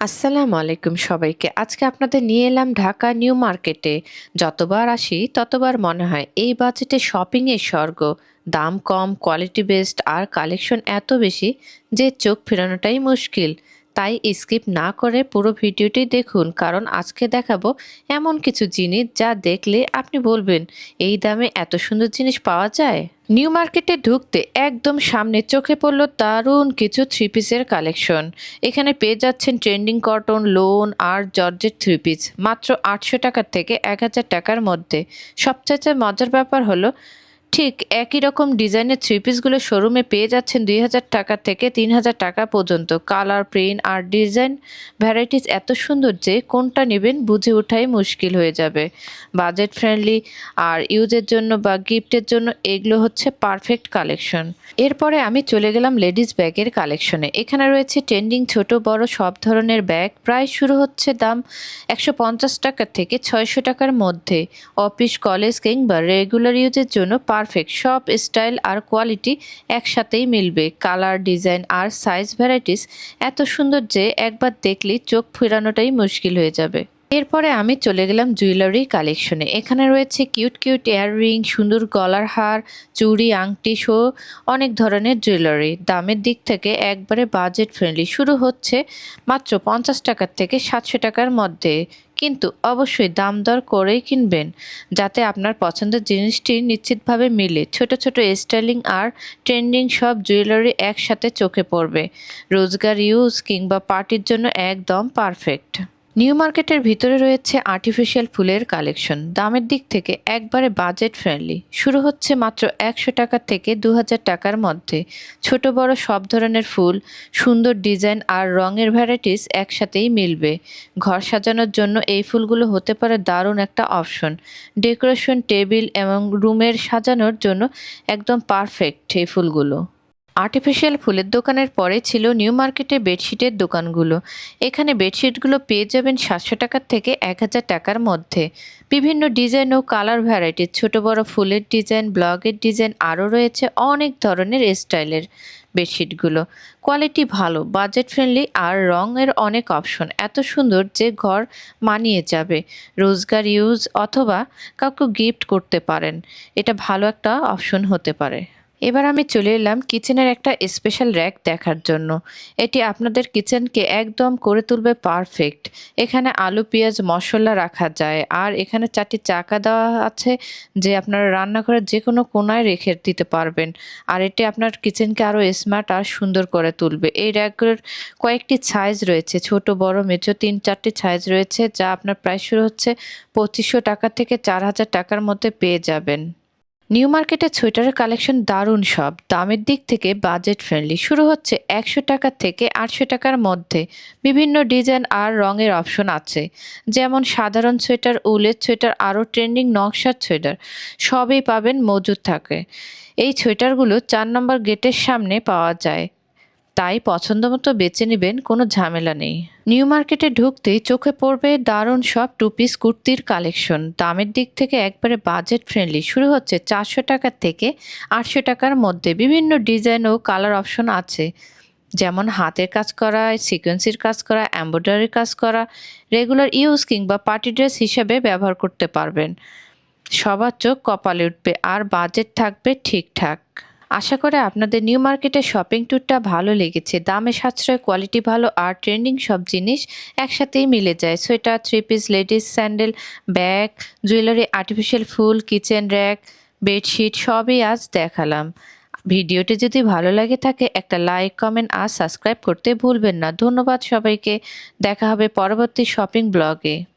আসসালামু আলাইকুম সবাইকে। আজকে আপনাদের নিয়ে এলাম ঢাকা নিউ মার্কেটে। যতবার আসি, ততবার মনে হয় এই বাজেটে শপিংয়ের স্বর্গ। দাম কম কোয়ালিটি বেস্ট আর কালেকশন এত বেশি যে চোখ ফেরানোটাই মুশকিল। তাই স্কিপ না করে পুরো ভিডিওটি দেখুন, কারণ আজকে দেখাবো এমন কিছু জিনিস যা দেখলে আপনি বলবেন, এই দামে এত সুন্দর জিনিস পাওয়া যায়? নিউ মার্কেটে ঢুকতে একদম সামনে চোখে পড়ল দারুণ কিছু থ্রি পিসের কালেকশন এখানে পেয়ে যাচ্ছেন ট্রেন্ডিং কটন লোন আর জর্জের থ্রি পিস মাত্র আটশো টাকার থেকে এক হাজার টাকার মধ্যে। সবচাইতে মজার ব্যাপার হলো ঠিক একই রকম ডিজাইনের থ্রি পিসগুলো শোরুমে পেয়ে যাচ্ছেন দুই হাজার টাকা থেকে তিন হাজার টাকা পর্যন্ত। কালার প্রিন্ট আর ডিজাইন ভ্যারাইটিস এত সুন্দর যে কোনটা নেবেন বুঝে ওঠাই মুশকিল হয়ে যাবে। বাজেট ফ্রেন্ডলি আর ইউজের জন্য বা গিফটের জন্য এগুলো হচ্ছে পারফেক্ট কালেকশন এরপরে আমি চলে গেলাম লেডিস ব্যাগের কালেকশনে এখানে রয়েছে ট্রেন্ডিং ছোট, বড় সব ধরনের ব্যাগ প্রায় শুরু হচ্ছে দাম একশো পঞ্চাশ টাকা থেকে ছয়শো টাকার মধ্যে। অফিস কলেজ কিংবা রেগুলার ইউজের জন্য পারফেক্ট সব স্টাইল আর কোয়ালিটি একসাথেই মিলবে। কালার ডিজাইন আর সাইজ ভ্যারাইটিস এত সুন্দর যে একবার দেখলে চোখ ফেরানোটাই মুশকিল হয়ে যাবে। এরপরে আমি চলে গেলাম জুয়েলারি কালেকশনে এখানে রয়েছে কিউট কিউট ইয়াররিং সুন্দর গলার হার, চুড়ি, আংটি সহ অনেক ধরনের জুয়েলারি দামের দিক থেকে একবারে বাজেট ফ্রেন্ডলি শুরু হচ্ছে মাত্র পঞ্চাশ টাকার থেকে সাতশো টাকার মধ্যে। কিন্তু অবশ্যই দাম দর করেই কিনবেন, যাতে আপনার পছন্দের জিনিসটি নিশ্চিতভাবে মিলে। ছোট ছোট স্টাইলিং আর ট্রেন্ডিং সব জুয়েলারি একসাথে চোখে পড়বে। রোজগার, ইউজ কিংবা পার্টির জন্য একদম পারফেক্ট। নিউ মার্কেটের ভিতরে রয়েছে আর্টিফিশিয়াল ফুলের কালেকশন দামের দিক থেকে একবারে বাজেট ফ্রেন্ডলি শুরু হচ্ছে মাত্র একশো টাকা থেকে দু হাজার টাকার মধ্যে। ছোট, বড় সব ধরনের ফুল, সুন্দর ডিজাইন আর রঙের ভ্যারাইটিস একসাথেই মিলবে। ঘর সাজানোর জন্য এই ফুলগুলো হতে পারে দারুণ একটা অপশন ডেকোরেশন টেবিল এবং রুমের সাজানোর জন্য একদম পারফেক্ট এই ফুলগুলো। আর্টিফিশিয়াল ফুলের দোকানের পরে ছিল নিউ মার্কেটে বেডশিটের দোকানগুলো। এখানে বেডশিটগুলো পেয়ে যাবেন সাতশো টাকার থেকে এক হাজার টাকার মধ্যে। বিভিন্ন ডিজাইন ও কালার ভ্যারাইটির ছোট বড় ফুলের ডিজাইন ব্লগের ডিজাইন আরও রয়েছে অনেক ধরনের স্টাইলের বেডশিটগুলো কোয়ালিটি ভালো বাজেট ফ্রেন্ডলি আর রঙের অনেক অপশন এত সুন্দর যে ঘর মানিয়ে যাবে, রোজগার ইউজ অথবা কাউকে গিফট করতে পারেন। এটা ভালো একটা অপশন হতে পারে। এবার আমি চলে এলাম কিচেনের একটা স্পেশাল র্যাক দেখার জন্য। এটি আপনাদের কিচেনকে একদম করে তুলবে পারফেক্ট এখানে আলু, পেঁয়াজ, মশলা রাখা যায়। আর এখানে চারটি চাকা দেওয়া আছে যে আপনারা রান্নাঘরের যে কোনো কোনায় রেখে দিতে পারবেন। আর এটি আপনার কিচেনকে আরও স্মার্ট আর সুন্দর করে তুলবে। এই র্যাকগুলোর কয়েকটি সাইজ রয়েছে, ছোট, বড় মেচো তিন চারটি সাইজ রয়েছে, যা আপনার প্রায় শুরু হচ্ছে পঁচিশশো টাকা থেকে চার হাজার টাকার মধ্যে পেয়ে যাবেন। নিউ মার্কেটে সোয়েটারের কালেকশন দারুণ সব। দামের দিক থেকে বাজেট ফ্রেন্ডলি। শুরু হচ্ছে একশো টাকা থেকে আটশো টাকার মধ্যে। বিভিন্ন ডিজাইন আর রঙের অপশন আছে। যেমন সাধারণ সোয়েটার, উলের সোয়েটার, আরও ট্রেন্ডিং নকশার সোয়েটার। সবই পাবেন মজুদ থাকে। এই সোয়েটারগুলো চার নম্বর গেটের সামনে পাওয়া যায়। তাই পছন্দ মতো বেছে নেবেন, কোনো ঝামেলা নেই। নিউ মার্কেটে ঢুকতেই চোখে পড়বে দারুণ সব টু পিস কুর্তির কালেকশন। দামের দিক থেকে একবারে বাজেট ফ্রেন্ডলি। শুরু হচ্ছে চারশো টাকার থেকে আটশো টাকার মধ্যে। বিভিন্ন ডিজাইন ও কালার অপশন আছে। যেমন হাতের কাজ করা, সিকোয়েন্সির কাজ করা, এম্ব্রয়ডারির কাজ করা, রেগুলার ইউজ কিংবা পার্টি ড্রেস হিসেবে ব্যবহার করতে পারবেন। সবার চোখ কপালে উঠবে আর বাজেট থাকবে ঠিকঠাক। আশা করে আপনাদের নিউ মার্কেটের শপিং ট্যুরটা ভালো লেগেছে। দামে সাশ্রয়, কোয়ালিটি ভালো আর ট্রেন্ডিং সব জিনিস একসাথেই মিলে যায়। Sweater, three piece, ladies sandal, bag, jewellery, artificial ফুল, কিচেন র্যাক, বেডশিট, সবই আজ দেখালাম। ভিডিওটি যদি ভালো লাগে থাকে, একটা লাইক, কমেন্ট আর সাবস্ক্রাইব করতে ভুলবেন না। ধন্যবাদ সবাইকে। দেখা হবে পরবর্তী শপিং ব্লগে।